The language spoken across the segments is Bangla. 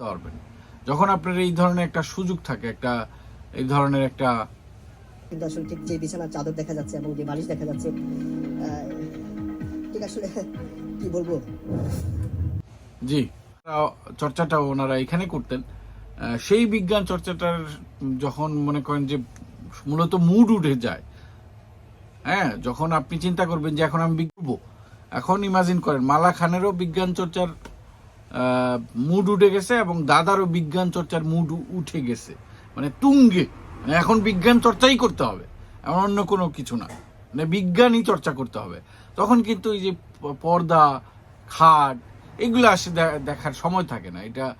পারবেন। যখন আপনার এই ধরনের একটা সুযোগ থাকে একটা এই ধরনের একটা কিন্তু আসলে ঠিক যে বিছানার চাদর দেখা যাচ্ছে এবং যে বালিশ দেখা যাচ্ছে ঠিক আসলে কি বলব? জি চর্চাটা ওনারা এখানে করতেন। সেই বিজ্ঞান চর্চাটার যখন মনে করেন যে মূলত মুড উঠে যায় হ্যাঁ যখন আপনি চিন্তা করবেন যে এখন আমি বিজ্ঞব এখন ইমাজিন করেন মালা খানেরও বিজ্ঞান চর্চার মুড উঠে গেছে এবং দাদারও বিজ্ঞান চর্চার মুড উঠে গেছে। মানে তুঙ্গে। মানে এখন বিজ্ঞান চর্চাই করতে হবে। এমন অন্য কোনো কিছু না। মানে বিজ্ঞানই চর্চা করতে হবে। তখন কিন্তু এই যে পর্দা, খাট, এগুলো আসে দেখার সময় থাকে না। এটা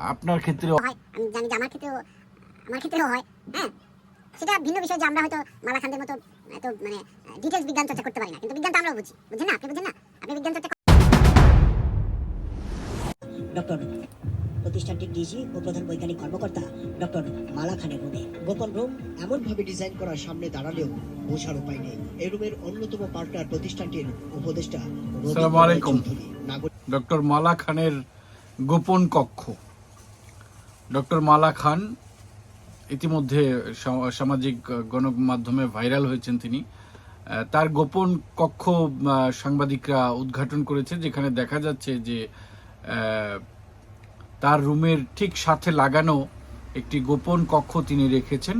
আপনার আমার ক্ষেত্রেও আমার হয়। হ্যাঁ? সেটা ভিন্ন বিষয় যে আমরা হয়তো মালা খানদের মতো মানে ডিটেলস বিজ্ঞান চর্চা করতে পারি না। কিন্তু বিজ্ঞান তো আমরাও বুঝি। না? আপনি না? আপনি বিজ্ঞান চর্চা ডক্টর প্রতিষ্ঠানটির ডিজি ও প্রধান বৈজ্ঞানিক কর্মকর্তা ডক্টর মালা খানের রুমে। গোপন রুম এমনভাবে ডিজাইন করা সামনে দাঁড়ালেও বোঝার উপায় নেই। এই রুমের অন্যতম পার্টনার প্রতিষ্ঠানটির উপদেষ্টা ডক্টর মালা খানের গোপন কক্ষ। ডক্টর মালা খান ইতিমধ্যে সামাজিক গণমাধ্যমে ভাইরাল হয়েছেন তিনি। আহ, তার গোপন কক্ষ আহ, সাংবাদিকরা উদ্ঘাটন করেছে যেখানে দেখা যাচ্ছে যে তার রুমের ঠিক সাথে লাগানো একটি গোপন কক্ষ তিনি রেখেছেন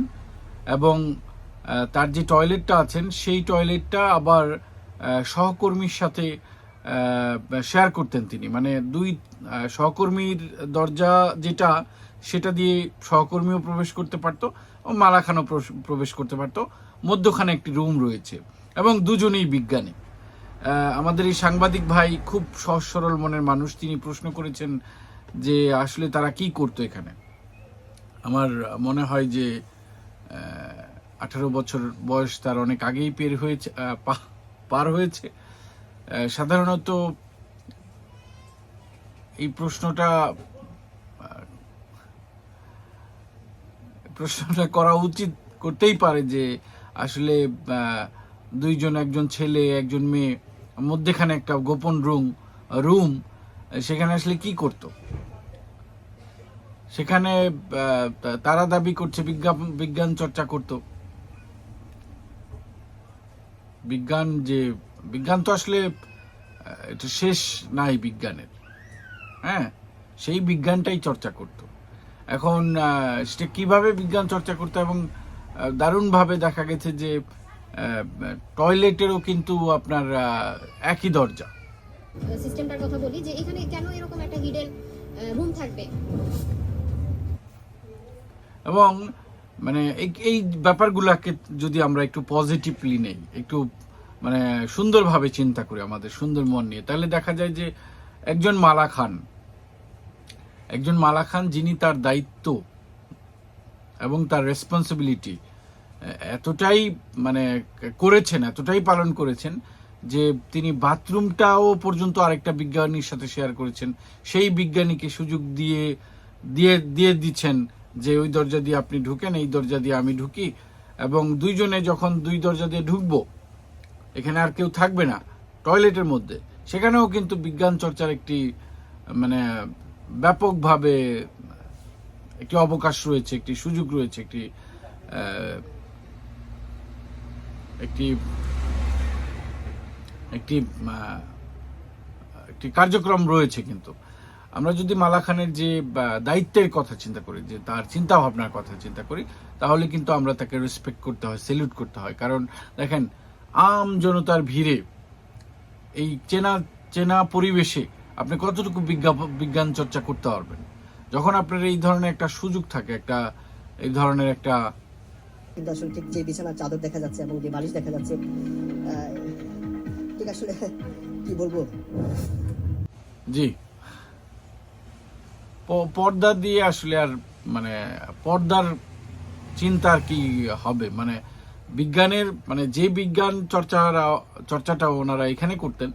এবং তার যে টয়লেটটা আছেন, সেই টয়লেটটা আবার সহকর্মীর সাথে শেয়ার করতেন তিনি। মানে দুই সহকর্মীর দরজা যেটা, সেটা দিয়ে সহকর্মীও প্রবেশ করতে পারতো ও মালাখানও প্রবেশ করতে পারতো। মধ্যখানে একটি রুম রয়েছে এবং দুজনেই বিজ্ঞানী। আমাদের এই সাংবাদিক ভাই খুব সহজ সরল মনের মানুষ, তিনি প্রশ্ন করেছেন যে আসলে তারা কি করতো এখানে। আমার মনে হয় যে আঠারো বছর বয়স তার অনেক আগেই পের হয়েছে পার হয়েছে। সাধারণত এই প্রশ্নটা প্রশ্নটা করা উচিত করতেই পারে যে আসলে দুইজন একজন ছেলে, একজন মেয়ে মধ্যেখানে একটা গোপন রুম রুম সেখানে আসলে কি করতো? সেখানে তারা দাবি করছে বিজ্ঞান বিজ্ঞান চর্চা করত। বিজ্ঞান যে, বিজ্ঞান তো আসলে এটা শেষ নাই বিজ্ঞানের। হ্যাঁ সেই বিজ্ঞানটাই চর্চা করত। এখন সেটা কীভাবে বিজ্ঞান চর্চা করতো এবং দারুণভাবে দেখা গেছে যে টয়লেটেরও কিন্তু আপনার একই দরজা। সিস্টেমটার কথা বলি যে এখানে কেন এরকম একটা হিডেন রুম থাকবে? এবং মানে এই- এই ব্যাপারগুলোকে যদি আমরা একটু পজিটিভলি নেই একটু মানে সুন্দরভাবে চিন্তা করি আমাদের সুন্দর মন নিয়ে তাহলে দেখা যায় যে একজন মালা খান একজন মালা খান যিনি তার দায়িত্ব এবং তার রেসপন্সিবিলিটি এতটাই মানে করেছেন, এতটাই পালন করেছেন যে তিনি বাথরুমটাও পর্যন্ত আরেকটা বিজ্ঞানীর সাথে শেয়ার করেছেন। সেই বিজ্ঞানীকে সুযোগ দিয়ে দিয়ে দিয়ে দিচ্ছেন যে ওই দরজা দিয়ে আপনি ঢুকেন, এই দরজা দিয়ে আমি ঢুকি। এবং দুইজনে যখন দুই দরজা দিয়ে ঢুকবো, এখানে আর কেউ থাকবে না, টয়লেটের মধ্যে। সেখানেও কিন্তু বিজ্ঞান চর্চার একটি মানে ব্যাপকভাবে একটি অবকাশ রয়েছে, একটি সুযোগ রয়েছে, একটি একটি একটি একটি কার্যক্রম রয়েছে কিন্তু। আমরা যদি মালা খানের যে দায়িত্বের কথা চিন্তা করি, যে তার চিন্তা ভাবনার কথা চিন্তা করি, তাহলে কিন্তু আমরা তাকে রেসপেক্ট করতে হয় সেলিউট করতে হয়। কারণ দেখেন, আম জনতার ভিড়ে, এই চেনা চেনা পরিবেশে আপনি কতটুকু বিজ্ঞাপন বিজ্ঞান চর্চা করতে পারবেন? যখন আপনার এই ধরনের একটা সুযোগ থাকে, একটা, এই ধরনের একটা কিন্তু আসলে ঠিক যে বিছানার চাদর দেখা যাচ্ছে এবং যে বালিশ দেখা যাচ্ছে ঠিক আসলে কি বলব? জি। পর্দা দিয়ে আসলে আর মানে পর্দার চিন্তার কি হবে? মানে বিজ্ঞানের মানে যে বিজ্ঞান চর্চারা, চর্চাটা ওনারা এখানে করতেন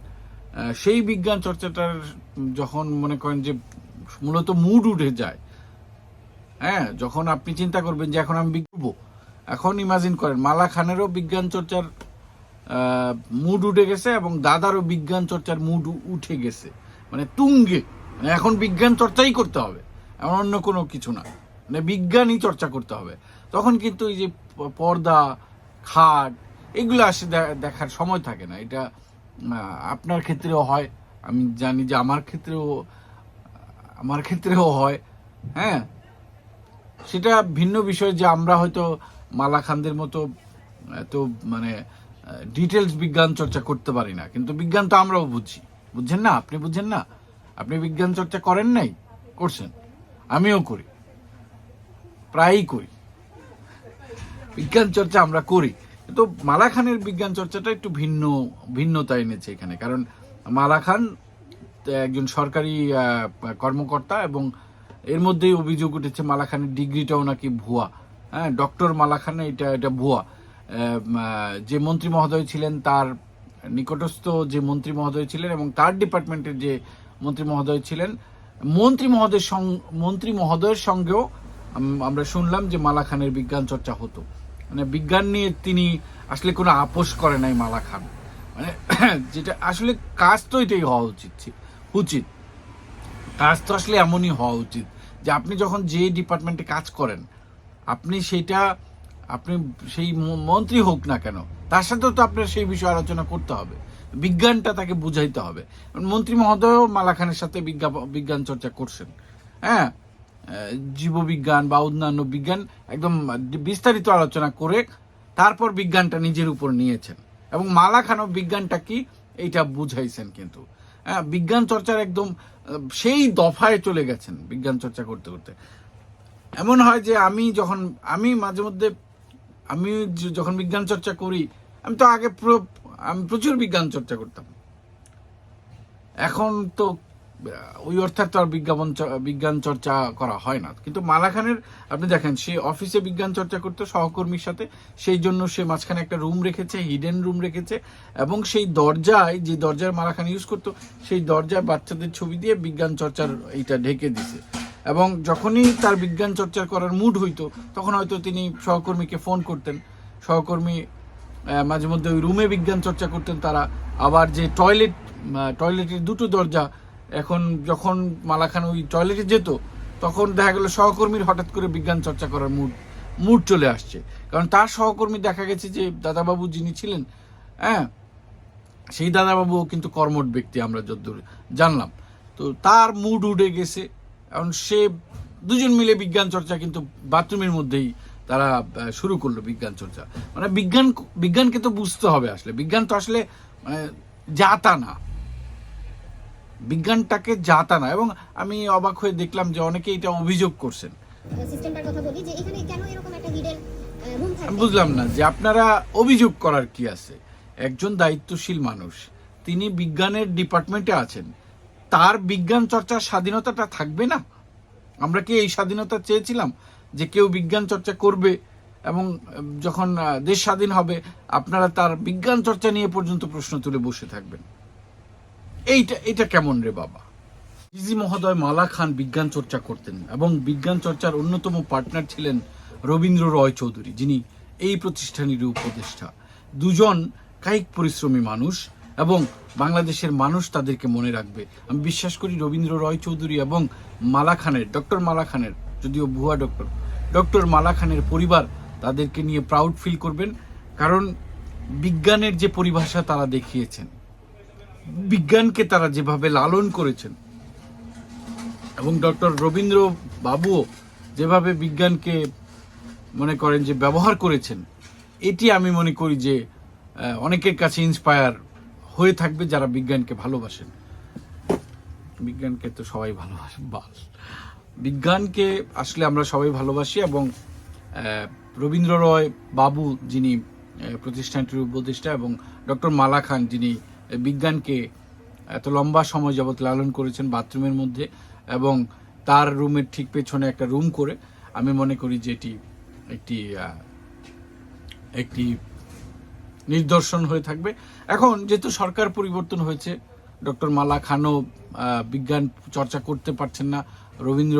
সেই বিজ্ঞান চর্চাটার যখন মনে করেন যে মূলত মুড উঠে যায় হ্যাঁ যখন আপনি চিন্তা করবেন যে এখন আমি বিজ্ঞব এখন ইমাজিন করেন, মালা খানেরও বিজ্ঞান চর্চার মুড উঠে গেছে এবং দাদারও বিজ্ঞান চর্চার মুড উঠে গেছে। মানে তুঙ্গে। মানে এখন বিজ্ঞান চর্চাই করতে হবে। এমন অন্য কোনো কিছু না। মানে বিজ্ঞানই চর্চা করতে হবে। তখন কিন্তু এই যে পর্দা, খাট, এগুলো আসে দেখার সময় থাকে না। এটা আপনার ক্ষেত্রেও হয়। আমি জানি যে আমার ক্ষেত্রেও আমার ক্ষেত্রেও হয়। হ্যাঁ? সেটা ভিন্ন বিষয় যে আমরা হয়তো মালা খানদের মতো এত মানে ডিটেলস বিজ্ঞান চর্চা করতে পারি না। কিন্তু বিজ্ঞান তো আমরাও বুঝি। বুঝছেন না? আপনি বুঝছেন না? আপনি বিজ্ঞান চর্চা করেন নাই? করছেন। আমিও করি। প্রায়ই করি। বিজ্ঞান চর্চা আমরা করি। কিন্তু মালা খানের বিজ্ঞান চর্চাটা একটু ভিন্ন, ভিন্নতা এনেছে এখানে। কারণ মালা খান একজন সরকারি কর্মকর্তা এবং এর মধ্যেই অভিযোগ উঠেছে মালা খানের ডিগ্রিটাও নাকি ভুয়া। হ্যাঁ ডক্টর মালা খান এটা এটা ভুয়া। যে মন্ত্রী মহোদয় ছিলেন, তার নিকটস্থ যে মন্ত্রী মহোদয় ছিলেন এবং তার ডিপার্টমেন্টের যে মন্ত্রী মহোদয় ছিলেন, মন্ত্রী মহোদয়ের মন্ত্রী মহোদয়ের সঙ্গেও আমরা শুনলাম যে মালা খানের বিজ্ঞান চর্চা হতো। মানে বিজ্ঞান নিয়ে তিনি আসলে কোনো আপোষ করে নাই মালা খান মানে যেটা আসলে কাজ তো এটাই হওয়া উচিত উচিত। কাজ তো আসলে এমনই হওয়া উচিত যে আপনি যখন যে ডিপার্টমেন্টে কাজ করেন আপনি সেটা, আপনি সেই মন্ত্রী হোক না কেন, তার সাথেও তো আপনার সেই বিষয়ে আলোচনা করতে হবে। বিজ্ঞানটা তাকে বুঝাইতে হবে। মন্ত্রী মহোদয়ও মালা খানের সাথে বিজ্ঞাপ- বিজ্ঞান চর্চা করছেন। হ্যাঁ? জীববিজ্ঞান বা অন্যান্য বিজ্ঞান একদম বিস্তারিত আলোচনা করে তারপর বিজ্ঞানটা নিজের উপর নিয়েছেন। এবং মালা খানও বিজ্ঞানটা কি, এইটা বুঝাইছেন কিন্তু। হ্যাঁ বিজ্ঞান চর্চার একদম, সেই দফায় চলে গেছেন বিজ্ঞান চর্চা করতে করতে। এমন হয় যে আমি যখন, আমি মাঝে মধ্যে, আমি যখন বিজ্ঞান চর্চা করি, আমি তো আগে আমি প্রচুর বিজ্ঞান চর্চা করতাম। এখন তো, ওই অর্থাৎ তো আর বিজ্ঞাপন বিজ্ঞান চর্চা করা হয় না। কিন্তু মালা খানের আপনি দেখেন, সে অফিসে বিজ্ঞান চর্চা করতো সহকর্মীর সাথে, সেই জন্য সে মাঝখানে একটা রুম রেখেছে, হিডেন রুম রেখেছে, এবং সেই দরজায়, যে দরজার মালা খান ইউজ করতো, সেই দরজায় বাচ্চাদের ছবি দিয়ে বিজ্ঞান চর্চার এইটা ঢেকে দিছে। এবং যখনই তার বিজ্ঞান চর্চা করার মুড হইতো, তখন হয়তো তিনি সহকর্মীকে ফোন করতেন। সহকর্মী মাঝে মধ্যে ওই রুমে বিজ্ঞান চর্চা করতেন তারা। আবার যে টয়লেট টয়লেটের দুটো দরজা, এখন যখন মালাখান ওই টয়লেটে যেত, তখন দেখা গেল সহকর্মীর হঠাৎ করে বিজ্ঞান চর্চা করার মুড মুড চলে আসছে। কারণ তার সহকর্মী দেখা গেছে যে, দাদাবাবু যিনি ছিলেন হ্যাঁ সেই দাদাবাবুও কিন্তু কর্মট ব্যক্তি আমরা যদ্দূর জানলাম। তো তার মুড উঠে গেছে। এখন সে দুজন মিলে বিজ্ঞান চর্চা কিন্তু বাথরুমের মধ্যেই তারা শুরু করল বিজ্ঞান চর্চা। মানে বিজ্ঞান বিজ্ঞানকে তো বুঝতে হবে আসলে। বিজ্ঞান তো আসলে মানে যাতা না। বিজ্ঞানটাকে যাতা না। এবং আমি অবাক হয়ে দেখলাম যে অনেকে এটা অভিযোগ করছেন। বুঝলাম না যে আপনারা অভিযোগ করার কি আছে? একজন দায়িত্বশীল মানুষ তিনি বিজ্ঞানের ডিপার্টমেন্টে আছেন। তার বিজ্ঞান চর্চার স্বাধীনতাটা থাকবে না? আমরা কি এই স্বাধীনতা চেয়েছিলাম যে কেউ বিজ্ঞান চর্চা করবে এবং যখন দেশ স্বাধীন হবে, আপনারা তার বিজ্ঞান চর্চা নিয়ে পর্যন্ত প্রশ্ন তুলে বসে থাকবেন? এইটা এটা কেমন রে বাবা? ইজি মহোদয় মালা খান বিজ্ঞান চর্চা করতেন এবং বিজ্ঞান চর্চার অন্যতম পার্টনার ছিলেন রবীন্দ্র রয় চৌধুরী, যিনি এই প্রতিষ্ঠানের উপদেষ্টা। দুজন কায়িক পরিশ্রমী মানুষ এবং বাংলাদেশের মানুষ তাদেরকে মনে রাখবে। আমি বিশ্বাস করি রবীন্দ্র রয় চৌধুরী এবং মালা খানের, ডক্টর মালা খানের, যদিও ভুয়া ডক্টর ডক্টর মালা খানের পরিবার তাদেরকে নিয়ে প্রাউড ফিল করবেন, কারণ বিজ্ঞানের যে পরিভাষা তারা দেখিয়েছেন, বিজ্ঞানকে তারা যেভাবে লালন করেছেন, এবং ডক্টর রবীন্দ্র বাবুও যেভাবে বিজ্ঞানকে মনে করেন যে ব্যবহার করেছেন, এটি আমি মনে করি যে অনেকের কাছে ইন্সপায়ার হয়ে থাকবে যারা বিজ্ঞানকে ভালোবাসেন। বিজ্ঞানকে তো সবাই ভালোবাসে বিজ্ঞানকে আসলে আমরা সবাই ভালোবাসি এবং রবীন্দ্র রয় বাবু যিনি প্রতিষ্ঠানটির উপদেষ্টা এবং ডক্টর মালা খান যিনি বিজ্ঞানকে এত লম্বা সময় যাবত লালন করেছেন বাথরুমের মধ্যে এবং তার রুমের ঠিক পেছনে একটা রুম করে, আমি মনে করি যে এটি একটি একটি নিদর্শন হয়ে থাকবে। এখন যেহেতু সরকার পরিবর্তন হয়েছে, ডক্টর মালা খানও বিজ্ঞান চর্চা করতে পারছেন না, রবীন্দ্র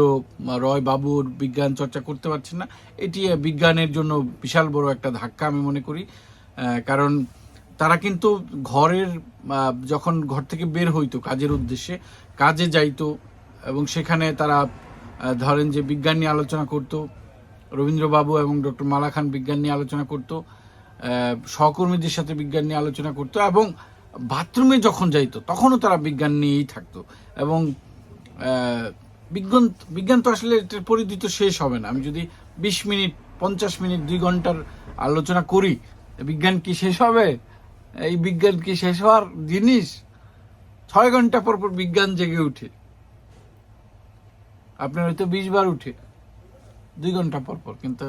রয় বাবুর বিজ্ঞান চর্চা করতে পারছেন না, এটি বিজ্ঞানের জন্য বিশাল বড় একটা ধাক্কা আমি মনে করি কারণ তারা কিন্তু ঘরের যখন ঘর থেকে বের হইতো কাজের উদ্দেশ্যে, কাজে যাইতো এবং সেখানে তারা ধরেন যে বিজ্ঞান নিয়ে আলোচনা করতো, রবীন্দ্রবাবু এবং ডক্টর মালা খান বিজ্ঞান নিয়ে আলোচনা করতো সহকর্মীদের সাথে বিজ্ঞান নিয়ে আলোচনা করতো এবং বাথরুমে যখন যাইতো, তখনও তারা বিজ্ঞান নিয়েই থাকতো। এবং বিজ্ঞান বিজ্ঞান তো আসলে এটার পরিধি তো শেষ হবে না। আমি যদি বিশ মিনিট, পঞ্চাশ মিনিট, দুই ঘণ্টার আলোচনা করি, বিজ্ঞান কি শেষ হবে? এই বিজ্ঞান কি শেষ হওয়ার জিনিস? ছয় ঘণ্টা পর পর বিজ্ঞান জেগে উঠে। আপনার হয়তো বিশ বার উঠে। দুই ঘণ্টা পর পর, কিন্তু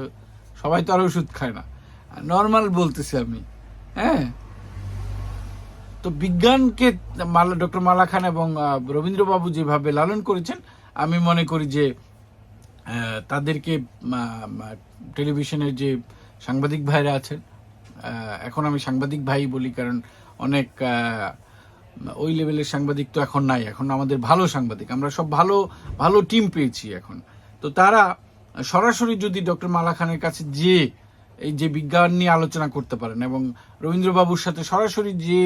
সবাই তো আর ওষুধ খায় না। নর্মাল বলতেছি আমি হ্যাঁ? তো বিজ্ঞানকে মালা ডক্টর মালা খান এবং রবীন্দ্রবাবু যেভাবে লালন করেছেন, আমি মনে করি যে তাদেরকে টেলিভিশনের যে সাংবাদিক ভাইরা আছেন এখন আমি সাংবাদিক ভাই বলি কারণ অনেক ওই লেভেলের সাংবাদিক তো এখন নাই, এখন আমাদের ভালো সাংবাদিক, আমরা সব ভালো ভালো টিম পেয়েছি এখন। তো তারা সরাসরি যদি ডক্টর মালা খানের কাছে যে এই যে বিজ্ঞান নিয়ে আলোচনা করতে পারেন এবং রবীন্দ্রবাবুর সাথে সরাসরি যে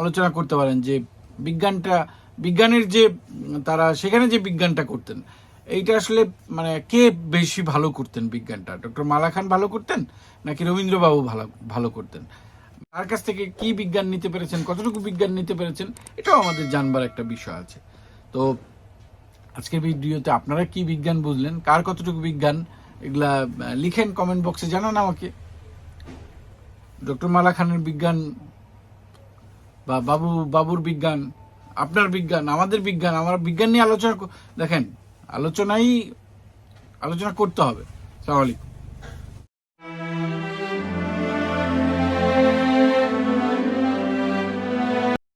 আলোচনা করতে পারেন যে বিজ্ঞানটা, বিজ্ঞানের যে, তারা সেখানে যে বিজ্ঞানটা করতেন, এইটা আসলে মানে কে বেশি ভালো করতেন বিজ্ঞানটা? ডক্টর মালা খান ভালো করতেন নাকি রবীন্দ্রবাবু ভালো ভালো করতেন? তার কাছ থেকে কি বিজ্ঞান নিতে পেরেছেন? কতটুকু বিজ্ঞান নিতে পেরেছেন? এটাও আমাদের জানবার একটা বিষয় আছে। তো আজকের ভিডিওতে আপনারা কি বিজ্ঞান বুঝলেন? কার কতটুকু বিজ্ঞান? এগুলা লিখেন কমেন্ট বক্সে জানান আমাকে। ডক্টর মালা খানের বিজ্ঞান বা বাবু, বাবুর বিজ্ঞান, আপনার বিজ্ঞান, আমাদের বিজ্ঞান, আমার বিজ্ঞান নিয়ে আলোচনা দেখেন, আলোচনাই, আলোচনা করতে হবে। সালাম আলাইকুম।